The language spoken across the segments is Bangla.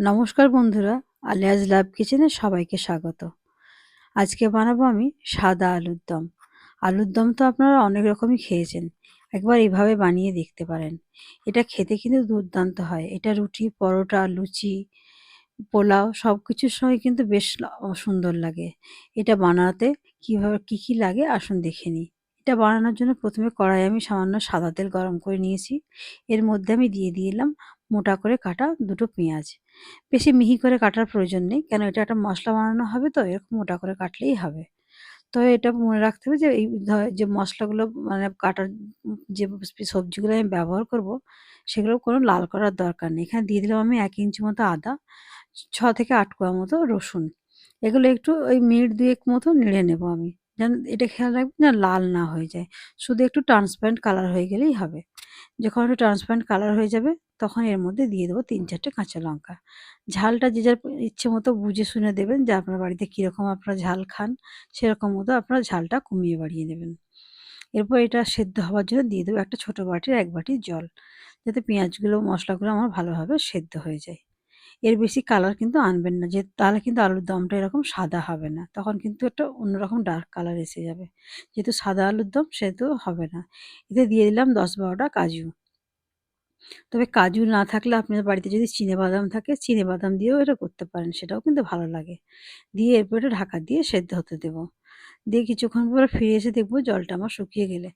নমস্কার বন্ধুরা, আলিয়াজ লাভ কিচেনে সবাইকে স্বাগত। আজকে বানাবো আমি সাদা আলুর দম। আলুর দম তো আপনারা অনেক রকমই খেয়েছেন, একবার এভাবে বানিয়ে দেখতে পারেন। এটা খেতে কিন্তু দুর্দান্ত হয়। এটা রুটি, পরোটা, লুচি, পোলাও সব কিছুর সঙ্গে কিন্তু বেশ সুন্দর লাগে। এটা বানাতে কীভাবে, কী কী লাগে আসুন দেখে নিই। এটা বানানোর জন্য প্রথমে কড়াই আমি সামান্য সাদা তেল গরম করে নিয়েছি। এর মধ্যে আমি দিয়ে দিলাম মোটা করে কাটা দুটো পেঁয়াজ। বেশি মিহি করে কাটার প্রয়োজন নেই, কেন এটা একটা মশলা বানানো হবে তো, এরকম মোটা করে কাটলেই হবে। তো এটা মনে রাখতে হবে যে, এই যে মশলাগুলো মানে কাটার যে সবজিগুলো আমি ব্যবহার করব, সেগুলো কোনো লাল করার দরকার নেই। এখানে দিয়ে দিলাম আমি এক ইঞ্চি মতো আদা, ছ থেকে আট কোয়া মতো রসুন। এগুলো একটু ওই মিনিট দুয়েক মতো নেড়ে নেব আমি। যেন এটা খেয়াল রাখবেন না লাল না হয়ে যায়। শুধু একটু ট্রান্সপারেন্ট কালার হয়ে গেলেই হবে। যখন একটু ট্রান্সপারেন্ট কালার হয়ে যাবে, তখন এর মধ্যে দিয়ে দেবো তিন চারটে কাঁচা লঙ্কা। ঝালটা যে যার ইচ্ছে মতো বুঝে শুনে দেবেন যে আপনার বাড়িতে কীরকম আপনারা ঝাল খান, সেরকম মতো আপনারা ঝালটা কমিয়ে বাড়িয়ে দেবেন। এরপর এটা সেদ্ধ হওয়ার জন্য দিয়ে দেবো একটা ছোটো বাটির এক বাটি জল, যাতে পেঁয়াজগুলো, মশলাগুলো আমার ভালোভাবে সেদ্ধ হয়ে যায়। এর বেশি কালার কিন্তু আনবেন না। যে তাহলে কিন্তু আলুর দমটা এরকম সাদা হবে না। তখন কিন্তু একটা অন্যরকম ডার্ক কালার এসে যাবে। যেহেতু সাদা আলুর দম, সেহেতু হবে না। এতে দিয়ে দিলাম দশ বারোটা কাজু। তবে কাজু না থাকলে আপনার বাড়িতে যদি চিনে বাদাম থাকে চিনে বাদাম দিয়েও এটা করতে পারেন। সেটাও কিন্তু ভালো লাগে। দিয়ে এরপর এটা ঢাকা দিয়ে সেদ্ধ হতে দেব। দিয়ে কিছুক্ষণ পরে ফিরে এসে দেখব জলটা আমার শুকিয়ে গেলে।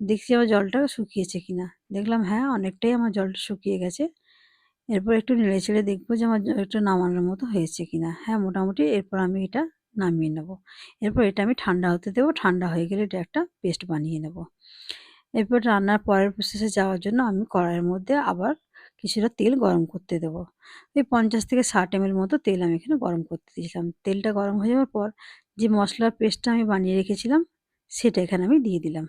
দেখছি আমার জলটা শুকিয়েছে কিনা। দেখলাম হ্যাঁ অনেকটাই আমার জলটা শুকিয়ে গেছে। এরপর একটু নেড়ে ছেড়ে দেখব যে আমার একটু নামানোর মতো হয়েছে কিনা। হ্যাঁ মোটামুটি এরপর আমি এটা নামিয়ে নেব। এরপর এটা আমি ঠান্ডা হতে দেবো। ঠান্ডা হয়ে গেলে এটা একটা পেস্ট বানিয়ে নেব। এরপর রান্নার পরের প্রসেসে যাওয়ার জন্য আমি কড়াইয়ের মধ্যে আবার কিছুটা তেল গরম করতে দেব। এই পঞ্চাশ থেকে ষাট এম মতো তেল আমি এখানে গরম করতে দিয়েছিলাম। তেলটা গরম হয়ে যাওয়ার পর যে মশলার পেস্টটা আমি বানিয়ে রেখেছিলাম, সেটা এখানে আমি দিয়ে দিলাম।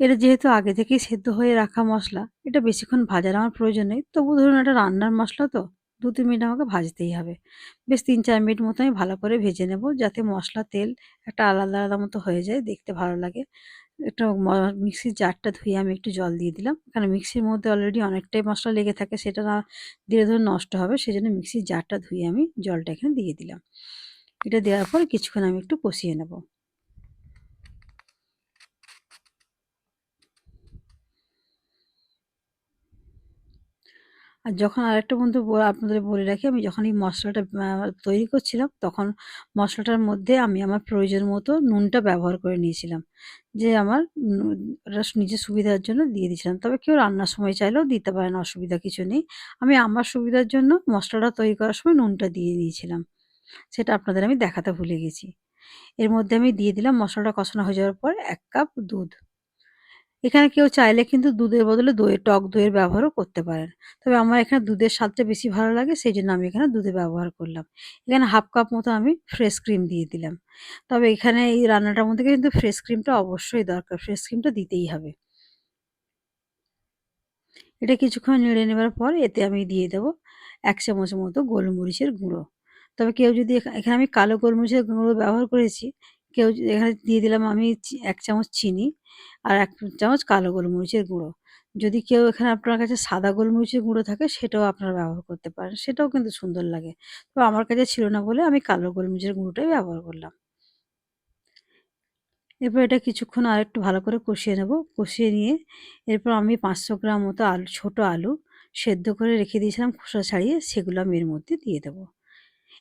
এটা যেহেতু আগে থেকেই সেদ্ধ হয়ে রাখা মশলা, এটা বেশিক্ষণ ভাজার আমার প্রয়োজন নেই। তবু ধরুন এটা রান্নার মশলা তো দু তিন মিনিট আমাকে ভাজতেই হবে। বেশ তিন চার মিনিট মতো আমি ভালো করে ভেজে নেব যাতে মশলা তেল একটা আলাদা আলাদা মতো হয়ে যায়, দেখতে ভালো লাগে। একটা মিক্সির জারটা ধুয়ে আমি একটু জল দিয়ে দিলাম। কারণ মিক্সির মধ্যে অলরেডি অনেকটাই মশলা লেগে থাকে, সেটা না ধীরে ধীরে নষ্ট হবে সেই জন্য মিক্সির জারটা ধুয়ে আমি জলটা এখানে দিয়ে দিলাম। এটা দেওয়ার পর কিছুক্ষণ আমি একটু কষিয়ে নেব। আর যখন আরেকটা বন্ধু আপনাদের বলে রাখি, আমি যখন এই মশলাটা তৈরি করছিলাম, তখন মশলাটার মধ্যে আমি আমার প্রয়োজন মতো নুনটা ব্যবহার করে নিয়েছিলাম। যে আমার নিজের সুবিধার জন্য দিয়ে দিয়েছিলাম। তবে কেউ রান্নার সময় চাইলেও দিতে পারেন অসুবিধা কিছু নেই। আমি আমার সুবিধার জন্য মশলাটা তৈরি করার সময় নুনটা দিয়ে দিয়েছিলাম। সেটা আপনাদের আমি দেখাতে ভুলে গেছি। এর মধ্যে আমি দিয়ে দিলাম মশলাটা কষানো হয়ে যাওয়ার পর এক কাপ দুধ। এখানে কেউ চাইলে কিন্তু দুধের বদলে দইয়ের, টক দইয়ের ব্যবহারও করতে পারেন। তবে আমার এখানে দুধের স্বাদটা বেশি ভালো লাগে সেই জন্য আমি এখানে দুধে ব্যবহার করলাম। এখানে হাফ কাপ মতো আমি ফ্রেশ ক্রিম দিয়ে দিলাম। তবে এখানে এই রান্নাটার মধ্যে কিন্তু ফ্রেশ ক্রিমটা অবশ্যই দরকার, ফ্রেশ ক্রিমটা দিতেই হবে। এটা কিছুক্ষণ নেড়ে নেবার পর এতে আমি দিয়ে দেবো এক চামচ মতো গোলমরিচের গুঁড়ো। তবে কেউ যদি এখানে আমি কালো গোলমরিচের গুঁড়ো ব্যবহার করেছি কেউ এখানে দিয়ে দিলাম আমি এক চামচ চিনি আর এক চামচ কালো গোলমরিচের গুঁড়ো। যদি কেউ এখানে আপনার কাছে সাদা গোলমরিচের গুঁড়ো থাকে সেটাও আপনারা ব্যবহার করতে পারেন, সেটাও কিন্তু সুন্দর লাগে। তো আমার কাছে ছিল না বলে আমি কালো গোলমরিচের গুঁড়োটাই ব্যবহার করলাম। এরপর এটা কিছুক্ষণ আর একটু ভালো করে কষিয়ে নেব। কষিয়ে নিয়ে এরপর আমি পাঁচশো গ্রাম মতো আলু, ছোটো আলু সেদ্ধ করে রেখে দিয়েছিলাম খোসা ছাড়িয়ে, সেগুলো আমি এর মধ্যে দিয়ে দেবো।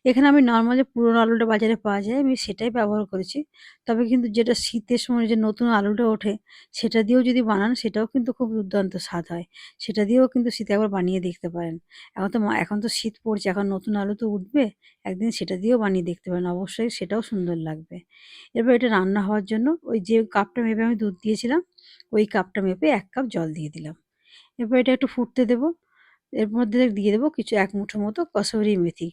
এখানে আমি নর্মাল যে পুরনো আলুটা বাজারে পাওয়া যায়, আমি সেটাই ব্যবহার করেছি। তবে কিন্তু যেটা শীতের সময় যে নতুন আলুটা ওঠে, সেটা দিয়েও যদি বানান, সেটাও কিন্তু খুব দুর্দান্ত স্বাদ হয়। সেটা দিয়েও কিন্তু শীতে একবার বানিয়ে দেখতে পারেন। এখন তো এখন তো শীত পড়ছে, এখন নতুন আলু তো উঠবে, একদিন সেটা দিয়েও বানিয়ে দেখতে পারেন। অবশ্যই সেটাও সুন্দর লাগবে। এরপর এটা রান্না হওয়ার জন্য ওই যে কাপটা মেপে আমি দুধ দিয়েছিলাম, ওই কাপটা মেপে এক কাপ জল দিয়ে দিলাম। এরপর এটা একটু ফুটতে দেবো। এর মধ্যে দিয়ে দেবো কিছু এক মুঠো মতো কসুরি মেথি।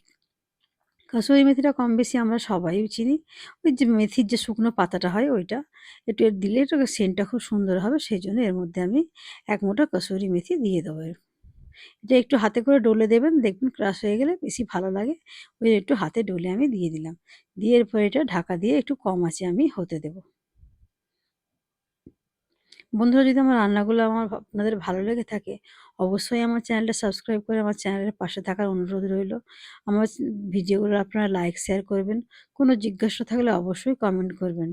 কাসুরি মেথিটা কম বেশি আমরা সবাই চিনি। ওই যে মেথির যে শুকনো পাতাটা হয় ওইটা, একটু এর দিলে একটু সেন্টটা খুব সুন্দর হবে সেই জন্য এর মধ্যে আমি এক মোটা কসুরি মেথি দিয়ে দেবো এটা একটু হাতে করে ডলে দেবেন, দেখবেন ক্রাশ হয়ে গেলে বেশি ভালো লাগে। ওই একটু হাতে ডলে আমি দিয়ে দিলাম। দিয়ে এরপর এটা ঢাকা দিয়ে একটু কম আছে আমি হতে দেব। বন্ধুরা, যদি আমার রান্নাগুলো আমার আপনাদের ভালো লেগে থাকে, অবশ্যই আমার চ্যানেলটা সাবস্ক্রাইব করে আমার চ্যানেলের পাশে থাকার অনুরোধ রইল। আমার ভিডিওগুলো আপনারা লাইক, শেয়ার করবেন। কোনো জিজ্ঞাসা থাকলে অবশ্যই কমেন্ট করবেন।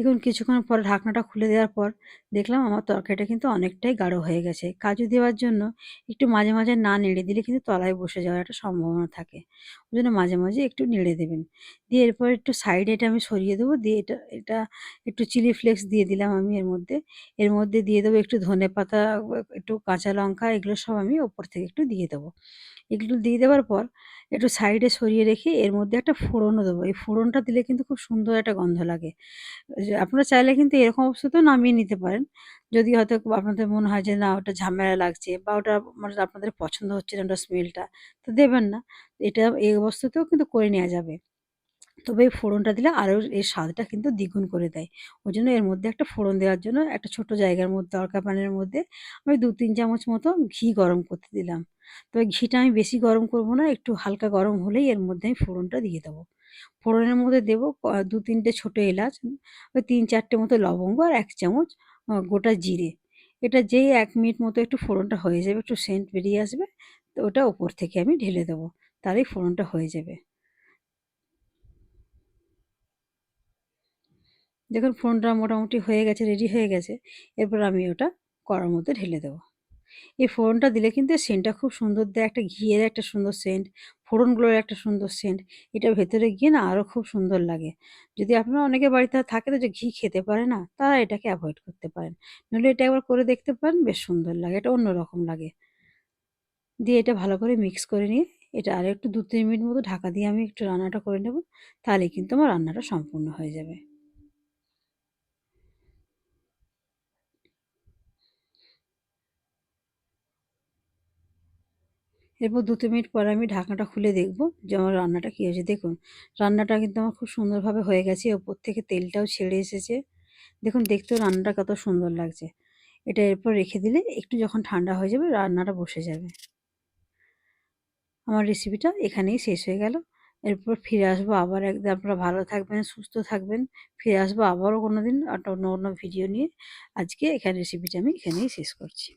দেখুন, কিছুক্ষণ পর ঢাকনাটা খুলে দেওয়ার পর দেখলাম আমার তরকারিটা কিন্তু অনেকটাই গাঢ় হয়ে গেছে। কাজু দেওয়ার জন্য একটু মাঝে মাঝে না নেড়ে দিলে কিন্তু তলায় বসে যাওয়ার একটা সম্ভাবনা থাকে। ওই জন্য মাঝে মাঝে একটু নেড়ে দেবেন। দিয়ে এরপর একটু সাইডে এটা আমি সরিয়ে দেবো। দিয়ে এটা এটা একটু চিলি ফ্লেক্স দিয়ে দিলাম আমি এর মধ্যে। এর মধ্যে দিয়ে দেবো একটু ধনে পাতা, একটু কাঁচা লঙ্কা, এগুলো সব আমি ওপর থেকে একটু দিয়ে দেবো। এগুলো দিয়ে দেওয়ার পর একটু সাইডে সরিয়ে রেখে এর মধ্যে একটা ফোড়নও দেবো। এই ফোড়নটা দিলে কিন্তু খুব সুন্দর একটা গন্ধ লাগে। আপনারা চাইলে কিন্তু এরকম অবস্থাতেও নামিয়ে নিতে পারেন। যদি হয়তো আপনাদের মনে হয় যে না, ওটা ঝামেলা লাগছে বা ওটা মানে আপনাদের পছন্দ হচ্ছে না, ওটা স্মেলটা তো দেবেন না। এটা এই অবস্থাতেও কিন্তু করে নেওয়া যাবে। তবে এই ফোড়নটা দিলে আরও এর স্বাদটা কিন্তু দ্বিগুণ করে দেয়। ওই জন্য এর মধ্যে একটা ফোড়ন দেওয়ার জন্য একটা ছোট জায়গার মধ্যে তড়কা প্যানের মধ্যে আমি দু তিন চামচ মতো ঘি গরম করতে দিলাম। তবে ঘিটা আমি বেশি গরম করব না, একটু হালকা গরম হলেই এর মধ্যে আমি ফোড়নটা দিয়ে দেবো। ফোড়নের মধ্যে দেবো দু তিনটে ছোটো এলাচ, ওই তিন চারটে মতো লবঙ্গ আর এক চামচ গোটা জিরে। এটা যেই এক মিনিট মতো একটু ফোড়নটা হয়ে যাবে, একটু সেন্ট বেরিয়ে আসবে, তো ওটা ওপর থেকে আমি ঢেলে দেবো, তাহলেই ফোড়নটা হয়ে যাবে। দেখুন ফোড়নটা মোটামুটি হয়ে গেছে রেডি হয়ে গেছে, এরপর আমি ওটা কড়ার মধ্যে ঢেলে দেবো। এই ফোড়নটা দিলে কিন্তু সেন্টটা খুব সুন্দর দেয়, একটা ঘিয়ের একটা সুন্দর সেন্ট ফোড়নগুলোর একটা সুন্দর সেন্ট এটা ভেতরে গিয়ে না আরও খুব সুন্দর লাগে। যদি আপনারা অনেকে বাড়িতে থাকে তো যে ঘি খেতে পারে না, তারা এটাকে অ্যাভয়েড করতে পারেন। নইলে এটা একবার করে দেখতে পারেন, বেশ সুন্দর লাগে, এটা অন্যরকম লাগে। দিয়ে এটা ভালো করে মিক্স করে নিয়ে, এটা আর একটু দু তিন মিনিট মতো ঢাকা দিয়ে আমি একটু রান্নাটা করে নেব, তাহলে কিন্তু আমার রান্নাটা সম্পূর্ণ হয়ে যাবে। এরপর দু তিন মিনিট পরে আমি ঢাকনাটা খুলে দেখব যে আমার রান্নাটা কী হয়েছে। দেখুন, রান্নাটা কিন্তু আমার খুব সুন্দরভাবে হয়ে গেছে। ওপর থেকে তেলটাও ছেড়ে এসেছে। দেখুন, দেখতেও রান্নাটা কত সুন্দর লাগছে। এটা এরপর রেখে দিলে একটু যখন ঠান্ডা হয়ে যাবে, রান্নাটা বসে যাবে। আমার রেসিপিটা এখানেই শেষ হয়ে গেল। এরপর ফিরে আসব আবার একদিন আপনারা ভালো থাকবেন, সুস্থ থাকবেন। ফিরে আসব আবারও কোনো দিন অন্য অন্য ভিডিও নিয়ে। আজকে এখানে রেসিপিটা আমি এখানেই শেষ করছি।